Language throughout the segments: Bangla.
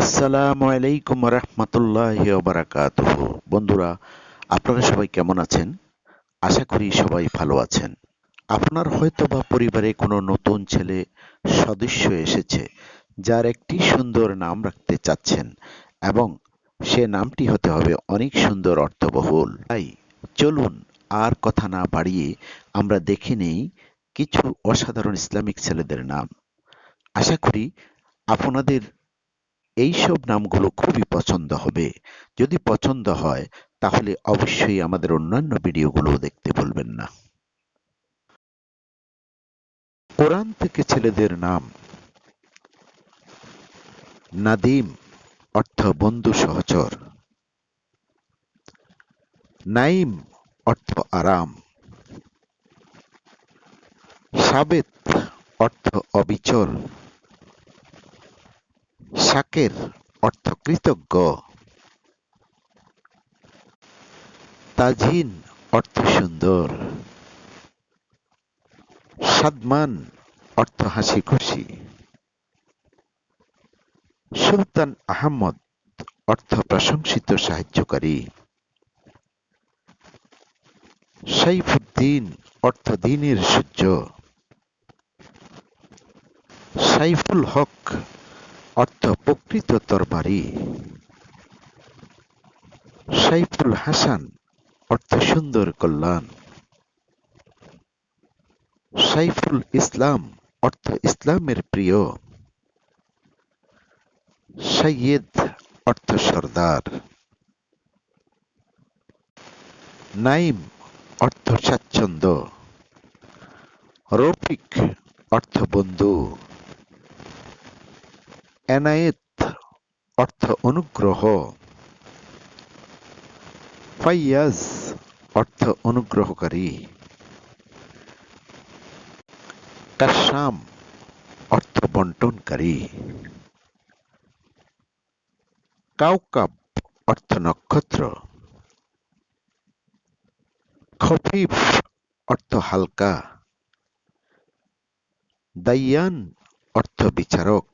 আসসালামু আলাইকুম রহমতুল্লাহ বারাকাত বন্ধুরা, আপনারা সবাই কেমন আছেন? আশা করি সবাই ভালো আছেন। আপনার হয়তো বা পরিবারে কোনো নতুন ছেলে, সদস্য এসেছে, যার একটি সুন্দর নাম রাখতে চাচ্ছেন এবং সে নামটি হতে হবে অনেক সুন্দর অর্থবহুল। তাই চলুন আর কথা না বাড়িয়ে আমরা দেখে নেই কিছু অসাধারণ ইসলামিক ছেলেদের নাম। আশা করি আপনাদের এইসব নামগুলো খুবই পছন্দ হবে। যদি পছন্দ হয়, তাহলে অবশ্যই আমাদের অন্যান্য ভিডিওগুলো দেখতে বলবেন না। কোরআন থেকে ছেলেদের নাম নাদিম অর্থ বন্ধু সহচর। নাইম অর্থ আরাম। সাবেত অর্থ অবিচল। শাকের অর্থ কৃতজ্ঞ। তাজিন অর্থ সুন্দর। সাদমান অর্থ হাসি খুশি। সুলতান আহমদ অর্থ প্রশংসিত সাহায্যকারী। সাইফুদ্দিন অর্থ দিনের সূর্য। সাইফুল হক অর্থ প্রকৃত তরবারি। সাইফুল হাসান, অর্থ সুন্দর কল্যাণ। সাইফুল ইসলাম, অর্থ ইসলামের প্রিয়। সৈয়দ অর্থ সর্দার। নাইম, অর্থ স্বাচ্ছন্দ্য। রফিক, অর্থ বন্ধু। এনায়েত অর্থ অনুগ্রহ। ফাইয়াজ অর্থ অনুগ্রহকারী। কাশাম অর্থ বন্টনকারী। কাউকাব অর্থ নক্ষত্র। খফিফ অর্থ হালকা। দাইয়ান অর্থ বিচারক।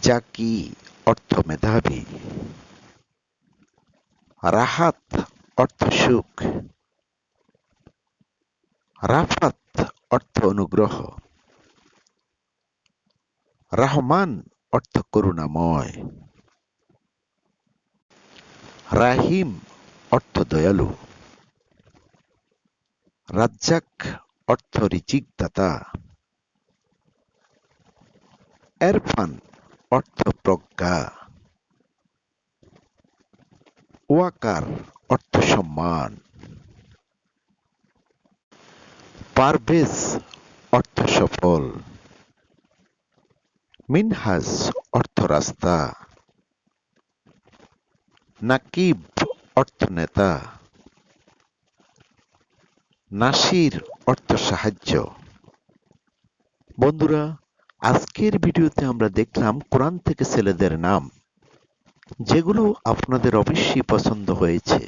জাকি অর্থ মেধাবী। রাহাত অর্থ সুখ। রাফাত অর্থ অনুগ্রহ। রহমান অর্থ করুণাময়। রাহিম অর্থ দয়ালু। রাজ্জাক অর্থ রিচিক দাতা এরফান অর্থ প্রজ্ঞা ওয়াকার অর্থ সম্মান পারভেজ অর্থ সফল মিনহাজ অর্থ রাস্তা নাকিব অর্থ নেতা নাসির অর্থ সাহায্য বন্ধুরা আজকের ভিডিওতে আমরা দেখলাম কোরআন থেকে ছেলেদের নাম, যেগুলো আপনাদের অবশ্যই পছন্দ হয়েছে।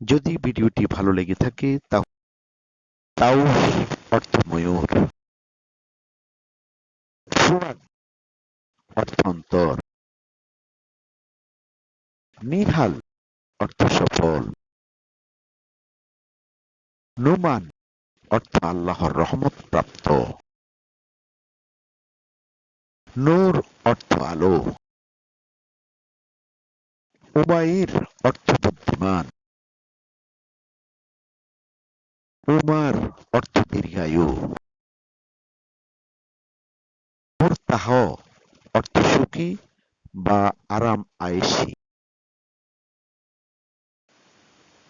যদি ভিডিওটি ভালো লেগে থাকে তাও অর্থ ময়ূর ফুয়াদ অর্থ অন্তর নিহাল অর্থ সফল নুমান অর্থ আল্লাহর রহমত প্রাপ্ত। নূর অর্থ আলো। উমাইর অর্থ বুদ্ধিমান। উমার অর্থ দীর্ঘায়ু। মুরতাহ অর্থ সুখী বা আরাম আয়েসি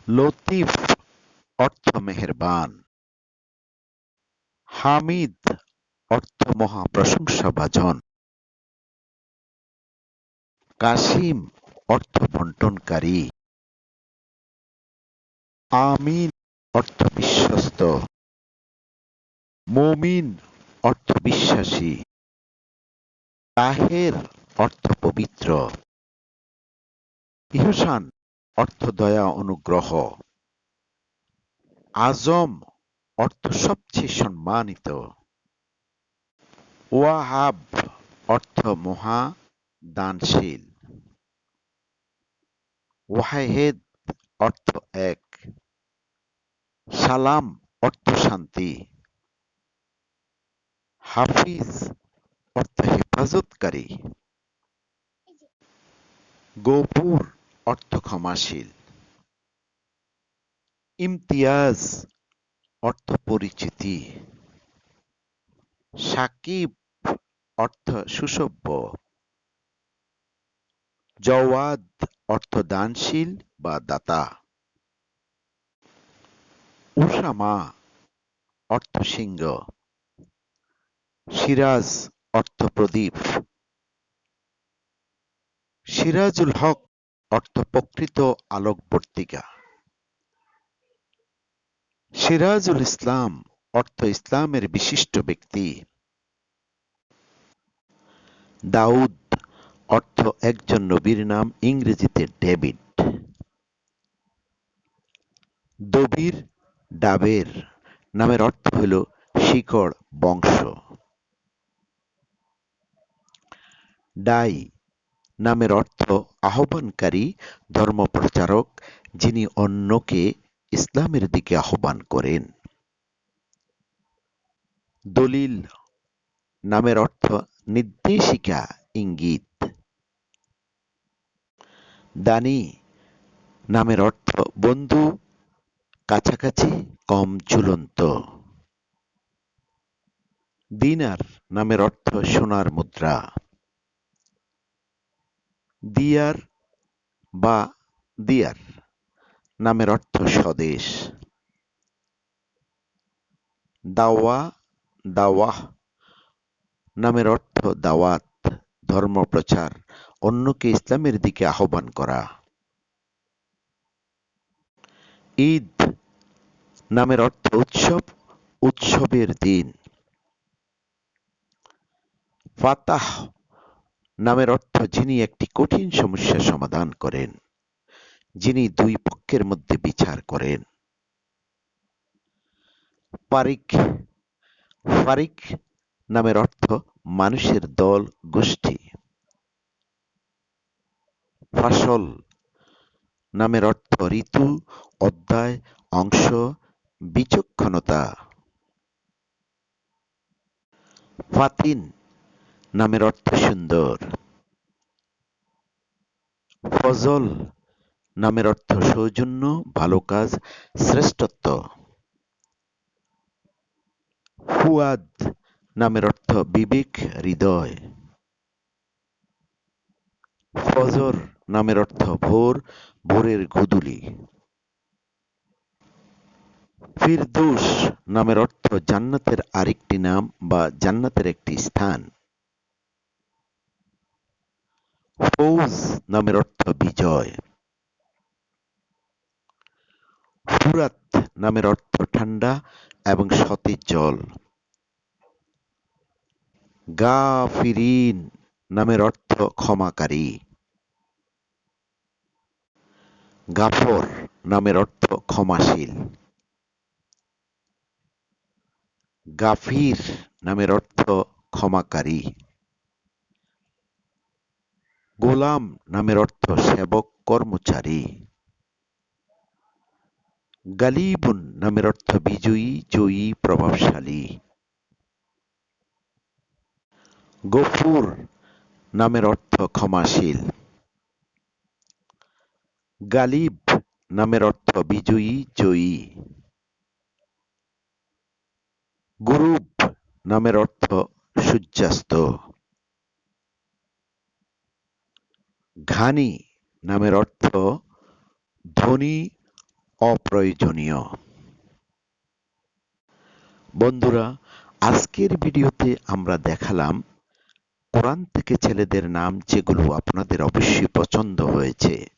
লতিফ অর্থ মেহেরবান। হামিদ অর্থ মহা প্রশংসা ভাজন কাসিম অর্থ বন্টনকারী। আমিন অর্থ বিশ্বস্ত। মমিন অর্থ বিশ্বাসী। তাহের অর্থ পবিত্র। ইহসান অর্থ দয়া অনুগ্রহ। আজম অর্থ সবচেয়ে সম্মানিত। ওয়াহাব অর্থ মহা দানশীল। ওয়াহেদ অর্থ এক। সালাম অর্থ শান্তি। হাফিজ অর্থ হেফাজতকারী। গফুর অর্থ ক্ষমাশীল। ইমতিয়াজ অর্থ পরিচিতি। সাকিব অর্থ সুসভ্য। জওয়াদ অর্থ দানশীল বা দাতা। উসামা অর্থ সিংহ সিরাজ অর্থ প্রদীপ সিরাজুল হক অর্থ প্রকৃত আলোকবর্তিকা। সিরাজুল ইসলাম অর্থ ইসলামের বিশিষ্ট ব্যক্তি। দাউদ অর্থ একজন নবীর নাম ইংরেজিতে ডেভিড। দবির ডাবের নামের অর্থ হল শিকড় বংশ। ডাই নামের অর্থ আহ্বানকারী, ধর্মপ্রচারক, যিনি অন্যকে ইসলামের দিকে আহ্বান করেন। দলিল নামের অর্থ নির্দেশিকা ইঙ্গিত। দানি নামের অর্থ বন্ধু, কাছাকাছি, কম ঝুলন্ত। দিনার নামের অর্থ সোনার মুদ্রা। দিয়ার বা দিয়ার নামের অর্থ স্বদেশ। দাওয়া, দাওয়াহ নামের অর্থ দাওয়াত, ধর্মপ্রচার। অন্যকে ইসলামের দিকে আহ্বান করা। ঈদ নামের অর্থ উৎসব, উৎসবের দিন। ফাতাহ নামের অর্থ যিনি একটি কঠিন সমস্যা সমাধান করেন, যিনি দুই পক্ষের মধ্যে বিচার করেন। পারিক ফারিক নামের অর্থ মানুষের দল গোষ্ঠী। ফাসল নামের অর্থ ঋতু, অধ্যায়, অংশ, বিচক্ষণতা। ফাতিন নামের অর্থ সুন্দর। ফজল নামের অর্থ সৌজন্য, ভালো কাজ, শ্রেষ্ঠত্ব। ফুয়াদ নামের অর্থ বিবেক, হৃদয়। ফজর নামের অর্থ ভোর, ভোরের গুদুলি। ফিরদৌস নামের অর্থ জান্নাতের আরেকটি নাম বা জান্নাতের একটি স্থান। ফৌজ নামের অর্থ বিজয়। ফুরাত নামের অর্থ ঠান্ডা এবং সতেজ জল। গাফিরিন নামের অর্থ ক্ষমাকারী। গাফর নামের অর্থ ক্ষমাশীল। গাফির নামের অর্থ ক্ষমাকারী। গোলাম নামের অর্থ সেবক কর্মচারী। গালিবুন নামের অর্থ বিজয়ী, জয়ী, প্রভাবশালী। গফুর নামের অর্থ ক্ষমাশীল। গালিব নামের অর্থ বিজয়ী, জয়ী। গুরুব নামের অর্থ সূর্যাস্ত। ঘানি নামের অর্থ ধনী, অপ্রয়োজনীয়। বন্ধুরা, আজকের ভিডিওতে আমরা দেখালাম কোরআন থেকে ছেলেদের নাম যেগুলো আপনাদের অবশ্যই পছন্দ হয়েছে।